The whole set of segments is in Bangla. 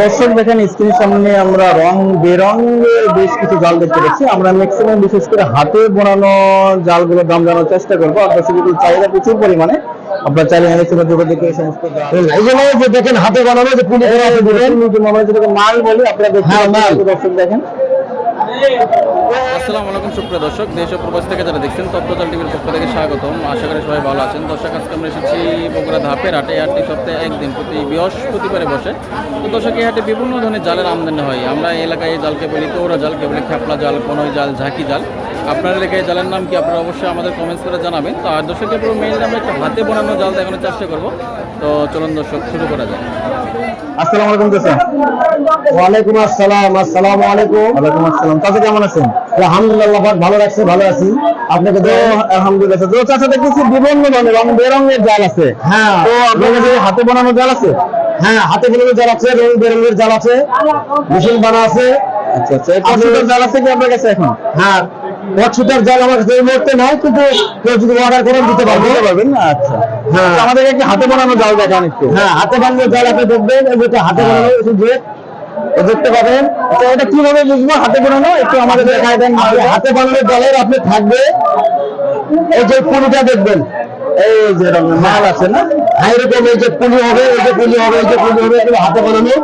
দর্শক দেখেন স্ক্রিনের সামনে আমরা রং বেরঙের বেশ কিছু জাল দেখতে পাচ্ছি। আমরা ম্যাক্সিমাম বিশেষ করে হাতে বোনানো জালগুলোর দাম জানার চেষ্টা করব। আর দর্শকের চাহিদা প্রচুর পরিমাণে আপনার চাইলে আমাদের সাথে যোগাযোগ করে সমস্ত এগুলো যে দেখেন হাতে বানানো যে পুলি করে আছে দিবেন দেখুন, আমরা যেটাকে মাল বলি আপনারা দেখতে হ্যাঁ, দর্শক দেখেন। আসসালামু আলাইকুম, সুপ্রিয় দর্শক। দেশ প্রবাস থেকে যারা দেখছেন তত্ত্বচাল টিভির পক্ষ থেকে স্বাগতম। আশা করি সবাই ভালো আছেন। দর্শক, আজকে আমরা এসেছি বগুড়া ধাপের হাটে হাটটি সপ্তাহে একদিন প্রতি বৃহস্পতিবারে বসে। তো দর্শক, এই হাটে বিভিন্ন ধরনের জালের আমদানি হয়। আমরা এলাকায় এই জালকে বলি তৌরা জালকে বলি খেপলা জাল কনই জাল, ঝাঁকি জাল। আপনার এলাকায় জালের নাম কি আপনারা অবশ্যই আমাদের কমেন্টস করে জানাবেন। তো আর দর্শকের পুরো মেইন আমরা একটা হাতে বানানো জাল দেখানোর চেষ্টা করব। তো চলুন দর্শক শুরু করা যায় আসসালামু আলাইকুম চাচা। ওয়ালাইকুম আসসালাম আসসালামু আলাইকুম। ওয়ালাইকুম আসসালাম। চাচা কেমন আছেন? আলহামদুলিল্লাহ পাক ভালো রাখছে ভালো আছি। আপনাকে তো আলহামদুলিল্লাহ তো চাচা দেখতেছি বিভিন্ন ধরনের রং বেরঙের জাল আছে। হ্যাঁ। তো আপনার কাছে হাতে বানানো জাল আছে? হ্যাঁ হাতে বানানো জাল আছে রং বেরঙের জাল আছে। মেশিন বানা আছে আচ্ছা আচ্ছা জাল আছে কি আপনার কাছে এখন? হ্যাঁ। ওয়াটশুটার জাল আমার কাছে এই মুহূর্তে নাই কিন্তু কেউ যদি অর্ডার করেন দিতে পারব। দিতে পারবেন আচ্ছা। হ্যাঁ। তো আমাদেরকে হাতে বানানো জাল দেখান একটু। হ্যাঁ হাতে বানানো জাল আপনি দেখবেন এই যেটা হাতে বানানো যে দেখতে পাবেন। তো এটা কীভাবে বুঝব? হাতে বানানো? একটু আমাদের দেখাই দেন। হাতে বানানো জালের আপনি থাকবে। এই যে পুলিটা দেখবেন। এই যে মাল আছে না? হ্যাঁ এরকম এই যে পুলি হবে এই যে পুলি হবে এই যে পুলি হবে এগুলো হাতে বানানো।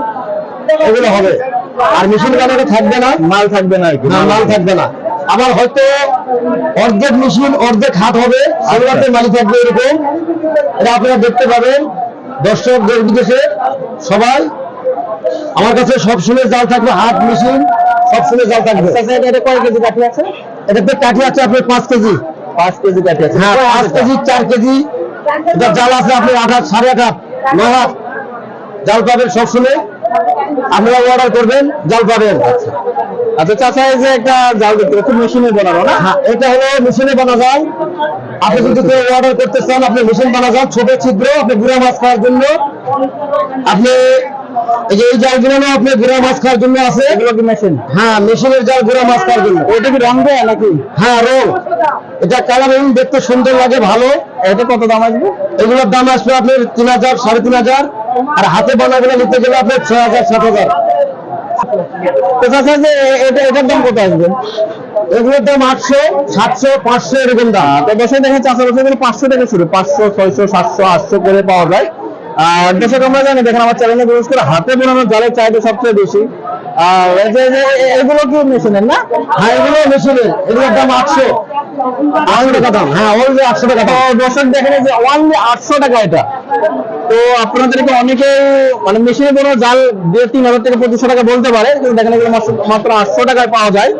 এগুলো হবে। আর মেশিন বানানো থাকবে না? মাল থাকবে না আর কি। না মাল থাকবে না। আবার হয়তো অর্ধেক মেশিন অর্ধেক হাত হবে। সেগুলোতে মালিক থাকবে এরকম। এটা আপনারা দেখতে পাবেন। দর্শক দেশ বিদেশে সবাই। আমার কাছে সব সময় জাল থাকবে হাত মেশিন সব সময় জাল থাকবে। চাচা এটা কয় কেজি কাঠি আছে? এটাতে কাঠি আছে আপনার পাঁচ কেজি। পাঁচ কেজি কাঠি আছে। হ্যাঁ পাঁচ কেজি চার কেজি। এটা জাল আছে আপনি আট হাত সাড়ে আট হাত নয় হাত। জাল পাবেন সব সবসময় আপনারা অর্ডার করবেন জাল পাবেন। আচ্ছা। চাচা এই যে একটা জাল দেখতে পাচ্ছি মেশিনে বানানো না? হ্যাঁ। এটা হলো মেশিনে বানা যায় আপনি যদি অর্ডার করতে চান আপনি মেশিন বানা ছোট ছিদ্র আপনি গুঁড়া মাছ খাওয়ার জন্য। আপনি এই জালগুলো না আপনি গুঁড়া মাছ খাওয়ার জন্য আছে। এগুলো কি মেশিন? হ্যাঁ মেশিনের জাল গুঁড়া মাছ খাওয়ার জন্য। ওইটা কি রং দেয় নাকি? হ্যাঁ রোল এটা কালারিং দেখতে সুন্দর লাগে ভালো। এটা কত দাম আসবে? এগুলোর দাম আসবে আপনার তিন হাজার সাড়ে তিন হাজার। আর হাতে বানাগুলো নিতে গেলে আপনার ছয় হাজার সাত হাজার। এটা এটার দাম কত আসবে? এগুলোর দাম আটশো, সাতশো, পাঁচশো, এরকম দাম। তো পাঁচশো থেকে শুরু। পাঁচশো, ছয়শো, সাতশো, আটশো করে পাওয়া যায়। আর দর্শক, আমরা জানি, দেখেন আমার চ্যানেলে বিশেষ করে হাতে বানানো জালের চাহিদা সবচেয়ে বেশি। এগুলো কি না? হ্যাঁ দাম আটশো। হ্যাঁ টাকা দর্শক, দেখেন যে অনলি আটশো টাকা এটা। তো আপনাদেরকে অনেকে মানে মেশিনে কোনো জাল দিয়ে তিন হাজার থেকে পঁচিশশো টাকা বলতে পারে কিন্তু দেখেন এগুলো মাত্র- আটশো টাকায় পাওয়া যায়।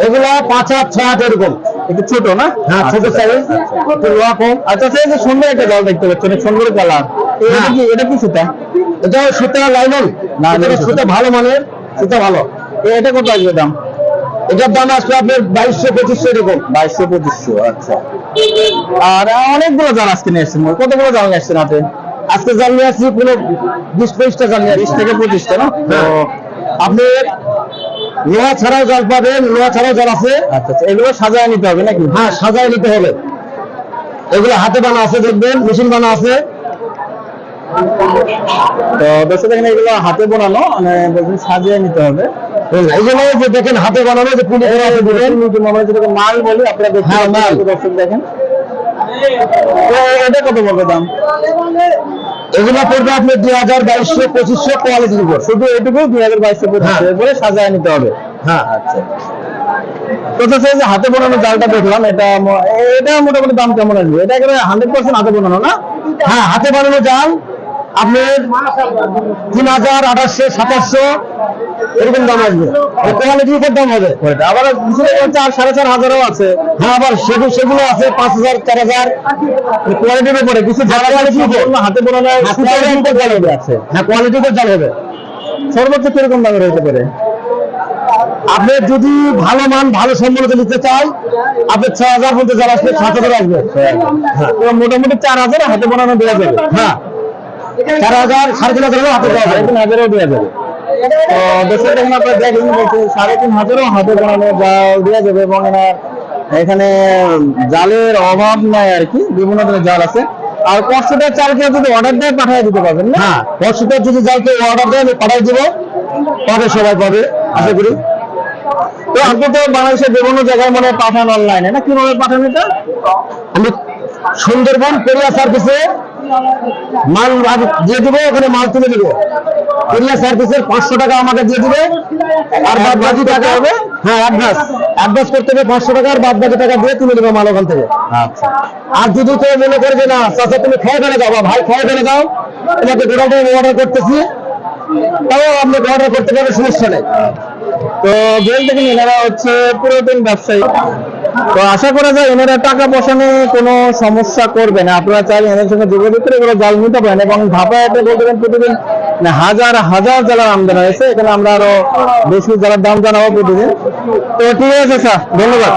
এগুলো পাঁচ হাত ছয় হাত এরকম। একটু ছোট না? হ্যাঁ ছোট আচ্ছা, সাইজ একটু লোয়া কম। আচ্ছা আচ্ছা যে সুন্দর একটা জাল দেখতে পাচ্ছেন অনেক সুন্দর কালার। এটা হ্যাঁ। কি এটা কি সুতা? এটা সুতা লাইনন? না, এটা সুতা। ভালো মানের? সুতা ভালো। এটা কত আসবে দাম? এটার দাম আসবে আপনার বাইশশো পঁচিশশো এরকম। বাইশশো পঁচিশশো আচ্ছা। আর অনেকগুলো জাল আজকে নিয়ে এসছেন কতগুলো জাল নিয়ে এসছেন হাতে আজকে জাল নিয়ে আসছি কোনো বিশ পঁচিশটা জাল নিয়ে বিশ থেকে পঁচিশটা না? তো। আপনি লোহা ছাড়াও জাল পাবেন লোহা ছাড়াও জাল আছে। আচ্ছা আচ্ছা এগুলো সাজায় নিতে হবে নাকি? হ্যাঁ সাজায় নিতে হবে এগুলো হাতে বানা আছে দেখবেন মেশিন বানা আছে। তো দর্শক দেখেন এগুলো হাতে বানানো মানে বলছেন সাজিয়ে নিতে হবে। এই জন্য যে দেখেন হাতে বানানো যে পুলি করে আছে দেখবেন আমরা যেটাকে মাল বলি আপনারা দেখতে হ্যাঁ, মাল। দর্শক দেখেন। এটা কত পড়বে দাম? এগুলো পড়বে আপনি দুই হাজার বাইশশো পঁচিশশো কোয়ালিটির উপর। শুধু এটুকু দুই হাজার বাইশশো পঁচিশশো হ্যাঁ। সাজায় নিতে হবে। হ্যাঁ। আচ্ছা। যে হাতে বানানো জালটা দেখলাম এটা এটা মোটামুটি দাম কেমন আসবে? এটা একেবারে হান্ড্রেড পার্সেন্ট হাতে বানানো না? হ্যাঁ হাতে বানানো জাল। আপনার তিন হাজার আঠাশশো সাতাশশো এরকম দাম আসবে। কোয়ালিটির উপর দাম হবে। আবার চার সাড়ে চার হাজারও আছে। হ্যাঁ আবার সেগুলো সেগুলো আছে পাঁচ হাজার চার হাজার। কোয়ালিটির উপরে কিছু। হাতে হবে। আছে। হ্যাঁ কোয়ালিটির উপর জাল হবে। সর্বোচ্চ কীরকম দামের হতে পারে? আপনি যদি ভালো মান ভালো সম্মানিত নিতে চাই আপনি ছ হাজার পর্যন্ত জাল আসবে সাত হাজার আসবে। হ্যাঁ মোটামুটি চার হাজার হাতে বানানো দেওয়া যাবে। হ্যাঁ। চার হাজার সাড়ে তিন হাজার হাতে দেওয়া সাড়ে তিন হাজারও দেওয়া যাবে। তো দেশের দেখেন আপনার দেখেন বলছে সাড়ে তিন হাজারও হাতে বানানো জাল দেওয়া যাবে এবং এনার এখানে জালের অভাব নাই আর কি বিভিন্ন ধরনের জাল আছে। আর পাঁচশোটা চাল কেউ যদি অর্ডার দেয় পাঠিয়ে দিতে পারবেন না? হ্যাঁ পাঁচশোটা যদি যাই কেউ অর্ডার দেয় আমি পাঠাই দিব। পাবে সবাই পাবে আশা করি। তো আপনি তো বাংলাদেশের বিভিন্ন জায়গায় মানে পাঠান অনলাইনে না কীভাবে পাঠান এটা? আমি সুন্দরবন কোরিয়া সার্ভিসে মাল দিয়ে দিব ওখানে মাল তুলে দিব। কোরিয়া সার্ভিসের পাঁচশো টাকা আমাকে দিয়ে দিবে। আর বাদ বাকি টাকা হবে? হ্যাঁ অ্যাডভান্স। অ্যাডভান্স করতে হবে পাঁচশো টাকা আর বাদ বাকি টাকা দিয়ে তুলে দেবে মাল ওখান থেকে। আচ্ছা। আর যদি কেউ মনে করে যে না চাচা তুমি খেয়ে ফেলে বা ভাই খেয়ে ফেলে দাও তোমাকে টোটালটা অর্ডার করতেছি। তাও আপনি অর্ডার করতে পারবে সমস্যা নেই। তো বলতে গেলে এনারা হচ্ছে পুরাতন ব্যবসায়ী। তো আশা করা যায় এনারা টাকা পয়সা কোনো সমস্যা করবে না। আপনারা চাইলে এনাদের সঙ্গে যোগাযোগ করে এগুলো জাল নিতে পারেন এবং ধাপায়াতে বলতে পারেন প্রতিদিন হাজার হাজার জেলার আমদানি হয়েছে। এখানে আমরা আরও বেশি জেলার দাম জানাব প্রতিদিন। তো ঠিক আছে, স্যার। ধন্যবাদ।